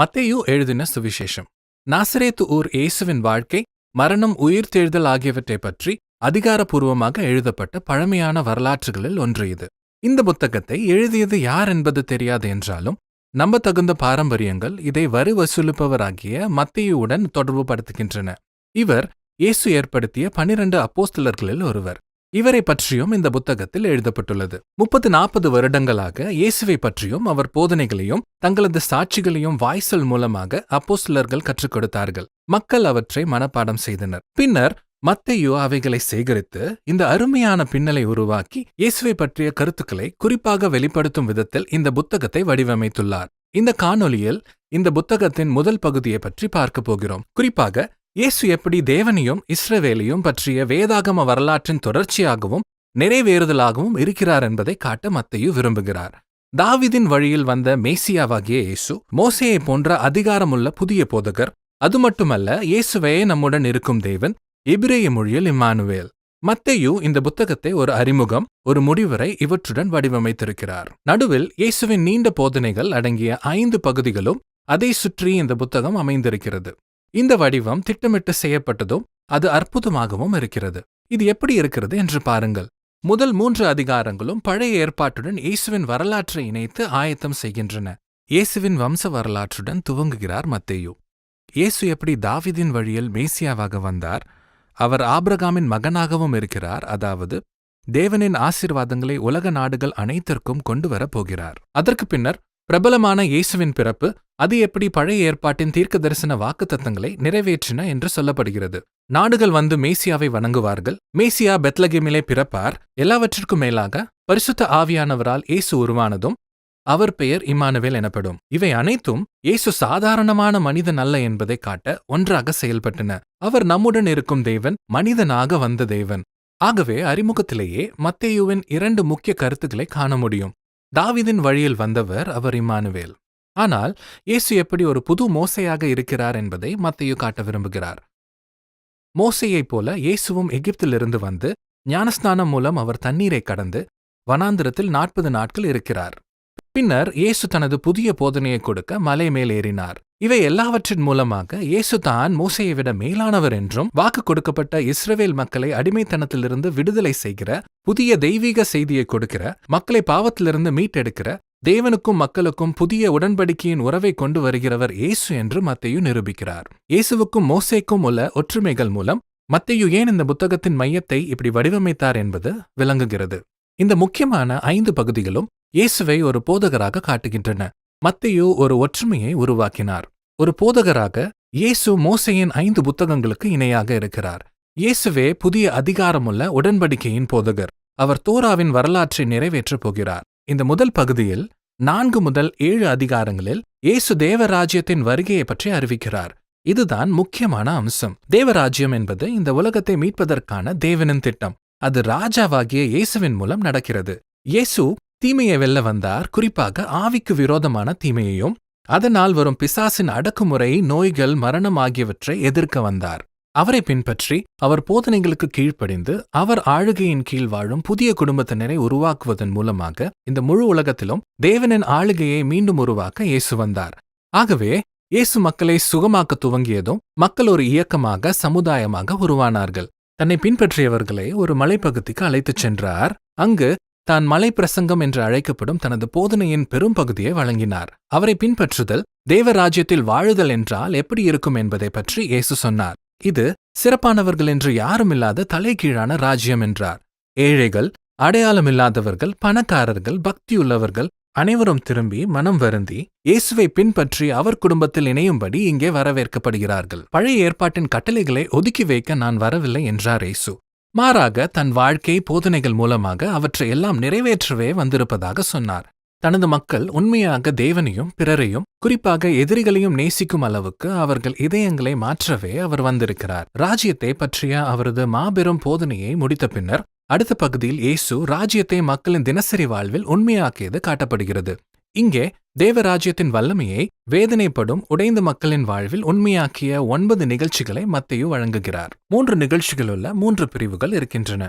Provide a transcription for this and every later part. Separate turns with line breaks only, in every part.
மத்தேயு எழுதின சுவிசேஷம் நாசரேத்து ஊர் இயேசுவின் வாழ்க்கை மரணம் உயிர்த்தெழுதல் ஆகியவற்றைப் பற்றி அதிகாரப்பூர்வமாக எழுதப்பட்ட பழமையான வரலாற்றுகளில் ஒன்று இது இந்த புத்தகத்தை எழுதியது யார் என்பது தெரியாது என்றாலும் நம்பத்தகுந்த பாரம்பரியங்கள் இதை வரி வசூலிப்பவராகிய மத்தேயுவுடன் தொடர்புபடுத்துகின்றன இவர் இயேசு ஏற்படுத்திய பனிரண்டு அப்போஸ்தலர்களில் ஒருவர் இவரை பற்றியும் இந்த புத்தகத்தில் எழுதப்பட்டுள்ளது. முப்பது நாற்பது வருடங்களாக இயேசுவை பற்றியும் அவர் போதனைகளையும் தங்களது சாட்சிகளையும் வாய்சல் மூலமாக அப்போஸ்லர்கள் கற்றுக் கொடுத்தார்கள். மக்கள் அவற்றை மனப்பாடம் செய்தனர். பின்னர் மத்தையோ அவைகளை சேகரித்து இந்த அருமையான பின்னலை உருவாக்கி இயேசுவை பற்றிய கருத்துக்களை குறிப்பாக வெளிப்படுத்தும் விதத்தில் இந்த புத்தகத்தை வடிவமைத்துள்ளார். இந்த காணொளியில் இந்த புத்தகத்தின் முதல் பகுதியை பற்றி பார்க்க போகிறோம். குறிப்பாக இயேசு எப்படி தேவனையும் இஸ்ரவேலையும் பற்றிய வேதாகம வரலாற்றின் தொடர்ச்சியாகவும் நிறைவேறுதலாகவும் இருக்கிறார் என்பதை காட்ட மத்தையு விரும்புகிறார். தாவிதின் வழியில் வந்த மேசியாவாகிய இயேசு மோசேயை போன்ற அதிகாரமுள்ள புதிய போதகர் அது மட்டுமல்ல இயேசுவே நம்முடன் இருக்கும் தேவன் எபிரேய மொழியில் இம்மானுவேல். மத்தையு இந்த புத்தகத்தை ஒரு அறிமுகம் ஒரு முடிவரை இவற்றுடன் வடிவமைத்திருக்கிறார். நடுவில் இயேசுவின் நீண்ட போதனைகள் அடங்கிய ஐந்து பகுதிகளும் அதை சுற்றி இந்த புத்தகம் அமைந்திருக்கிறது. இந்த வடிவம் திட்டமிட்டு செய்யப்பட்டதும் அது அற்புதமாகவும் இருக்கிறது. இது எப்படி இருக்கிறது என்று பாருங்கள். முதல் மூன்று அதிகாரங்களும் பழைய ஏற்பாட்டுடன் இயேசுவின் வரலாற்றை இணைத்து ஆயத்தம் செய்கின்றன. இயேசுவின் வம்ச வரலாற்றுடன் துவங்குகிறார் மத்தேயு. இயேசு எப்படி தாவிதின் வழியில் மேசியாவாக வந்தார்? அவர் ஆபிரகாமின் மகனாகவும் இருக்கிறார். அதாவது தேவனின் ஆசீர்வாதங்களை உலக நாடுகள் அனைத்திற்கும் கொண்டு வரப் போகிறார். அதற்கு பின்னர் பிரபலமான இயேசுவின் பிறப்பு அது எப்படி பழைய ஏற்பாட்டின் தீர்க்க தரிசன வாக்குத்தத்தங்களை நிறைவேற்றின என்று சொல்லப்படுகிறது. நாடுகள் வந்து மேசியாவை வணங்குவார்கள். மேசியா பெத்லகேமிலே பிறப்பார். எல்லாவற்றிற்கும் மேலாக பரிசுத்த ஆவியானவரால் இயேசு உருவானதும் அவர் பெயர் இம்மானுவேல் எனப்படும். இவை அனைத்தும் இயேசு சாதாரணமான மனிதன் அல்ல என்பதை காட்ட ஒன்றாக செயல்பட்டன. அவர் நம்முடன் இருக்கும் தேவன் மனிதனாக வந்த தேவன். ஆகவே அறிமுகத்திலேயே மத்தேயுவின் இரண்டு முக்கிய கருத்துக்களை காண முடியும். தாவிதின் வழியில் வந்தவர் அவர் இம்மானுவேல். ஆனால் இயேசு எப்படி ஒரு புது மோசையாக இருக்கிறார் என்பதை மத்தையு காட்ட விரும்புகிறார். மோசையைப் போல இயேசுவும் எகிப்திலிருந்து வந்து ஞானஸ்நானம் மூலம் அவர் தண்ணீரை கடந்து வனாந்திரத்தில் நாற்பது நாட்கள் இருக்கிறார். பின்னர் இயேசு தனது புதிய போதனையை கொடுக்க மலை மேல் ஏறினார். இவை எல்லாவற்றின் மூலமாக இயேசு தான் மோசையை விட மேலானவர் என்றும் வாக்கு கொடுக்கப்பட்ட இஸ்ரவேல் மக்களை அடிமைத்தனத்திலிருந்து விடுதலை செய்கிற புதிய தெய்வீக செய்தியை கொடுக்கிற மக்களை பாவத்திலிருந்து மீட்டெடுக்கிற தேவனுக்கும் மக்களுக்கும் புதிய உடன்படிக்கையின் உறவை கொண்டு வருகிறவர் இயேசு என்று மத்தையு நிரூபிக்கிறார். இயேசுவுக்கும் மோசேக்கும் உள்ள ஒற்றுமைகள் மூலம் மத்தையு ஏன் இந்த புத்தகத்தின் மையத்தை இப்படி வடிவமைத்தார் என்பது விளங்குகிறது. இந்த முக்கியமான ஐந்து பகுதிகளும் இயேசுவை ஒரு போதகராக காட்டுகின்றன. மத்தையு ஒரு ஒற்றுமையை உருவாக்கினார். ஒரு போதகராக இயேசு மோசையின் ஐந்து புத்தகங்களுக்கு இணையாக இருக்கிறார். இயேசுவே புதிய அதிகாரமுள்ள உடன்படிக்கையின் போதகர். அவர் தோராவின் வரலாற்றை நிறைவேற்றப் போகிறார். இந்த முதல் பகுதியில் நான்கு முதல் ஏழு அதிகாரங்களில் இயேசு தேவராஜ்யத்தின் வருகையை பற்றி அறிவிக்கிறார். இதுதான் முக்கியமான அம்சம். தேவராஜ்யம் என்பது இந்த உலகத்தை மீட்பதற்கான தேவனின் திட்டம். அது ராஜாவாகிய இயேசுவின் மூலம் நடக்கிறது. இயேசு தீமையை வெல்ல வந்தார். குறிப்பாக ஆவிக்கு விரோதமான தீமையையும் அதனால் வரும் பிசாசின் அடக்குமுறை நோய்கள் மரணம் ஆகியவற்றை எதிர்க்க வந்தார். அவரை பின்பற்றி அவர் போதனைகளுக்கு கீழ்ப்படிந்து அவர் ஆளுகையின் கீழ் வாழும் புதிய குடும்பத்தினரை உருவாக்குவதன் மூலமாக இந்த முழு உலகத்திலும் தேவனின் ஆளுகையை மீண்டும் உருவாக்க இயேசு வந்தார். ஆகவே இயேசு மக்களை சுகமாக்க துவங்கியதும் மக்கள் ஒரு இயக்கமாக சமுதாயமாக உருவானார்கள். தன்னை பின்பற்றியவர்களை ஒரு மலைப்பகுதிக்கு அழைத்துச் சென்றார். அங்கு தான் மலை பிரசங்கம் என்று அழைக்கப்படும் தனது போதனையின் பெரும் பகுதியை வழங்கினார். அவரை பின்பற்றுதல் தேவராஜ்யத்தில் வாழுதல் என்றால் எப்படி இருக்கும் என்பதை பற்றி இயேசு சொன்னார். இது சிறப்பானவர்கள் என்று யாருமில்லாத தலைகீழான ராஜ்யம் என்றார். ஏழைகள் அடையாளமில்லாதவர்கள் பணக்காரர்கள் பக்தியுள்ளவர்கள் அனைவரும் திரும்பி மனம் வருந்தி இயேசுவை பின்பற்றி அவர் குடும்பத்தில் இணையும்படி இங்கே வரவேற்கப்படுகிறார்கள். பழைய ஏற்பாட்டின் கட்டளைகளை ஒதுக்கி வைக்க நான் வரவில்லை என்றார் இயேசு. மாறாக தன் வாழ்க்கை போதனைகள் மூலமாக அவற்றை எல்லாம் நிறைவேற்றவே வந்திருப்பதாக சொன்னார். தனது மக்கள் உண்மையாக தேவனையும் பிறரையும் குறிப்பாக எதிரிகளையும் நேசிக்கும் அளவுக்கு அவர்கள் இதயங்களை மாற்றவே அவர் வந்திருக்கிறார். ராஜ்யத்தை பற்றிய அவரது மாபெரும் போதனையை முடித்த பின்னர் அடுத்த பகுதியில் இயேசு ராஜ்யத்தை மக்களின் தினசரி வாழ்வில் உண்மையாக்கியது காட்டப்படுகிறது. இங்கே தேவராஜ்யத்தின் வல்லமையை வேதனைப்படும் உடைந்த மக்களின் வாழ்வில் உண்மையாக்கிய ஒன்பது நிகழ்ச்சிகளை மத்தையு வழங்குகிறார். மூன்று நிகழ்ச்சிகளுள்ள மூன்று பிரிவுகள் இருக்கின்றன.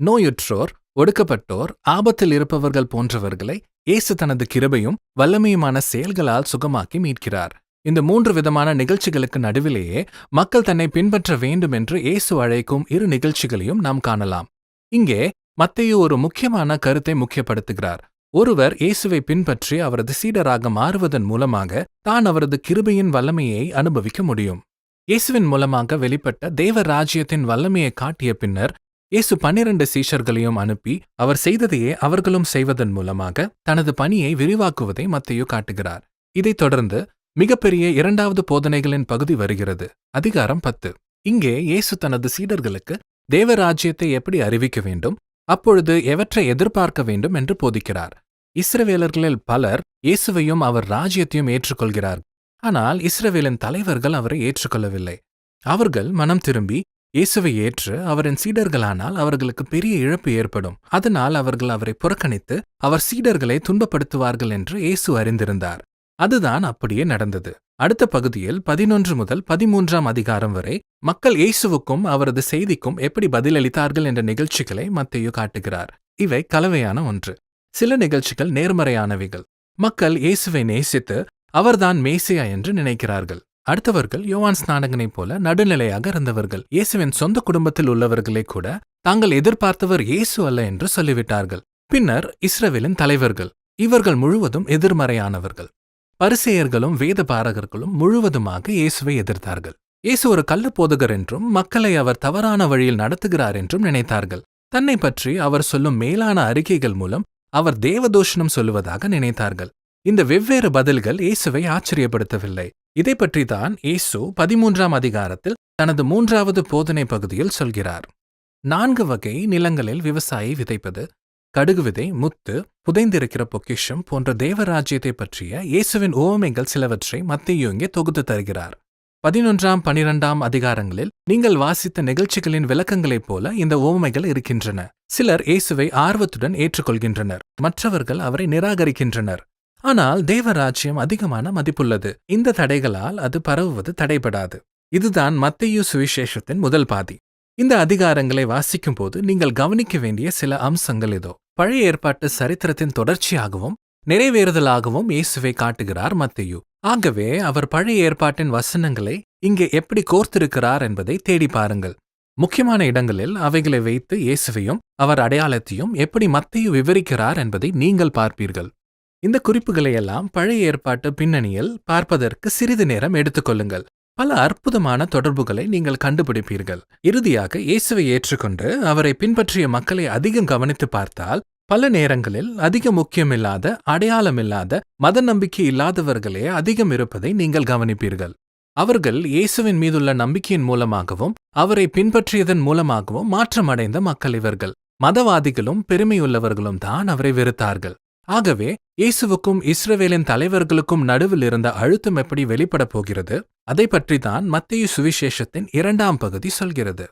நோயுற்றோர் ஒடுக்கப்பட்டோர் ஆபத்தில் இருப்பவர்கள் போன்றவர்களை இயேசு தனது கிருபையும் வல்லமையுமான செயல்களால் சுகமாக்கி மீட்கிறார். இந்த மூன்று விதமான நிகழ்ச்சிகளுக்கு நடுவிலேயே மக்கள் தன்னை பின்பற்ற வேண்டும் என்று இயேசு அழைக்கும் இரு நிகழ்ச்சிகளையும் நாம் காணலாம். இங்கே மத்தேயு ஒரு முக்கியமான கருத்தை முக்கியப்படுத்துகிறார். ஒருவர் இயேசுவை பின்பற்றி அவரது சீடராக மாறுவதன் மூலமாக தான் அவரது கிருபையின் வல்லமையை அனுபவிக்க முடியும். இயேசுவின் மூலமாக வெளிப்பட்ட தேவ ராஜ்யத்தின் வல்லமையை காட்டிய பின்னர் இயேசு பன்னிரண்டு சீஷர்களையும் அனுப்பி அவர் செய்ததையே அவர்களும் செய்வதன் மூலமாக தனது பணியை விரிவாக்குவதை மத்தேயு காட்டுகிறார். இதைத் தொடர்ந்து மிகப்பெரிய இரண்டாவது போதனைகளின் பகுதி வருகிறது. அதிகாரம் பத்து. இங்கே இயேசு தனது சீடர்களுக்கு தேவராஜ்யத்தை எப்படி அறிவிக்க வேண்டும் அப்பொழுது எவற்றை எதிர்பார்க்க வேண்டும் என்று போதிக்கிறார். இஸ்ரவேலர்களில் பலர் இயேசுவையும் அவர் ராஜ்யத்தையும் ஏற்றுக்கொள்கிறார் ஆனால் இஸ்ரவேலின் தலைவர்கள் அவரை ஏற்றுக்கொள்ளவில்லை. அவர்கள் மனம் திரும்பி இயேசுவை ஏற்று அவரின் சீடர்களானால் அவர்களுக்கு பெரிய இழப்பு ஏற்படும். அதனால் அவர்கள் அவரை புறக்கணித்து அவர் சீடர்களை துன்பப்படுத்துவார்கள் என்று இயேசு அறிந்திருந்தார். அதுதான் அப்படியே நடந்தது. அடுத்த பகுதியில் பதினொன்று முதல் பதிமூன்றாம் அதிகாரம் வரை மக்கள் இயேசுவுக்கும் அவரது செய்திக்கும் எப்படி பதிலளித்தார்கள் என்ற நிகழ்ச்சிகளை மத்தையு காட்டுகிறார். இவை கலவையான ஒன்று. சில நிகழ்ச்சிகள் நேர்மறையானவைகள். மக்கள் இயேசுவை நேசித்து அவர்தான் மேசியா என்று நினைக்கிறார்கள். அடுத்தவர்கள் யோவான் ஸ்நானகனைப் போல நடுநிலையாக இருந்தவர்கள். இயேசுவின் சொந்த குடும்பத்தில் உள்ளவர்களே கூட தாங்கள் எதிர்பார்த்தவர் இயேசு அல்ல என்று சொல்லிவிட்டார்கள். பின்னர் இஸ்ரவேலின் தலைவர்கள் இவர்கள் முழுவதும் எதிர்மறையானவர்கள். பரிசேயர்களும் வேத பாரகர்களும் முழுவதுமாக இயேசுவை எதிர்த்தார்கள். இயேசு ஒரு கள்ள போதகர் என்றும் மக்களை அவர் தவறான வழியில் நடத்துகிறார் என்றும் நினைத்தார்கள். தன்னை பற்றி அவர் சொல்லும் மேலான அறிக்கைகள் மூலம் அவர் தேவதோஷனம் சொல்லுவதாக நினைத்தார்கள். இந்த வெவ்வேறு பதில்கள் இயேசுவை ஆச்சரியப்படுத்தவில்லை. இதை பற்றிதான் இயேசு பதிமூன்றாம் அதிகாரத்தில் தனது மூன்றாவது போதனை பகுதியில் சொல்கிறார். நான்கு வகை நிலங்களில் விவசாயி விதைப்பது கடுகு விதை முத்து புதைந்திருக்கிற பொக்கிஷம் போன்ற தேவராஜ்யத்தை பற்றிய இயேசுவின் ஓமைகள் சிலவற்றை மத்திய இங்கே தொகுத்து தருகிறார். பதினொன்றாம் பனிரெண்டாம் அதிகாரங்களில் நீங்கள் வாசித்த நிகழ்ச்சிகளின் விளக்கங்களைப் போல இந்த ஓமைகள் இருக்கின்றன. சிலர் இயேசுவை ஆர்வத்துடன் ஏற்றுக்கொள்கின்றனர். மற்றவர்கள் அவரை நிராகரிக்கின்றனர். ஆனால் தேவராஜ்யம் அதிகமான மதிப்புள்ளது. இந்த தடைகளால் அது பரவுவது தடைபடாது. இதுதான் மத்தையு சுவிசேஷத்தின் முதல் பாதி. இந்த அதிகாரங்களை வாசிக்கும்போது நீங்கள் கவனிக்க வேண்டிய சில அம்சங்கள் இதோ. பழைய ஏற்பாட்டு சரித்திரத்தின் தொடர்ச்சியாகவும் நிறைவேறுதலாகவும் இயேசுவை காட்டுகிறார் மத்தையு. ஆகவே அவர் பழைய ஏற்பாட்டின் வசனங்களை இங்கே எப்படி கோர்த்திருக்கிறார் என்பதை தேடி பாருங்கள். முக்கியமான இடங்களில் அவைகளை வைத்து இயேசுவையும் அவர் அடையாளத்தையும் எப்படி மத்தையு விவரிக்கிறார் என்பதை நீங்கள் பார்ப்பீர்கள். இந்த குறிப்புகளையெல்லாம் பழைய ஏற்பாட்டு பின்னணியில் பார்ப்பதற்கு சிறிது நேரம் எடுத்துக்கொள்ளுங்கள் பல அற்புதமான தொடர்புகளை நீங்கள் கண்டுபிடிப்பீர்கள். இறுதியாக இயேசுவை ஏற்றுக்கொண்டு அவரை பின்பற்றிய மக்களை அதிகம் கவனித்து பார்த்தால் பல நேரங்களில் அதிக முக்கியமில்லாத அடையாளமில்லாத மத நம்பிக்கை இல்லாதவர்களே அதிகம் இருப்பதை நீங்கள் கவனிப்பீர்கள். அவர்கள் இயேசுவின் மீதுள்ள நம்பிக்கையின் மூலமாகவும் அவரை பின்பற்றியதன் மூலமாகவும் மாற்றமடைந்த மக்கள் இவர்கள். மதவாதிகளும் பெருமையுள்ளவர்களும் தான் அவரை வெறுத்தார்கள். ஆகவே இயேசுவுக்கும் இஸ்ரவேலின் தலைவர்களுக்கும் நடுவில் இருந்த அழுத்தம் எப்படி வெளிப்படப் போகிறது? அதை பற்றிதான் மத்திய சுவிசேஷத்தின் இரண்டாம் பகுதி சொல்கிறது.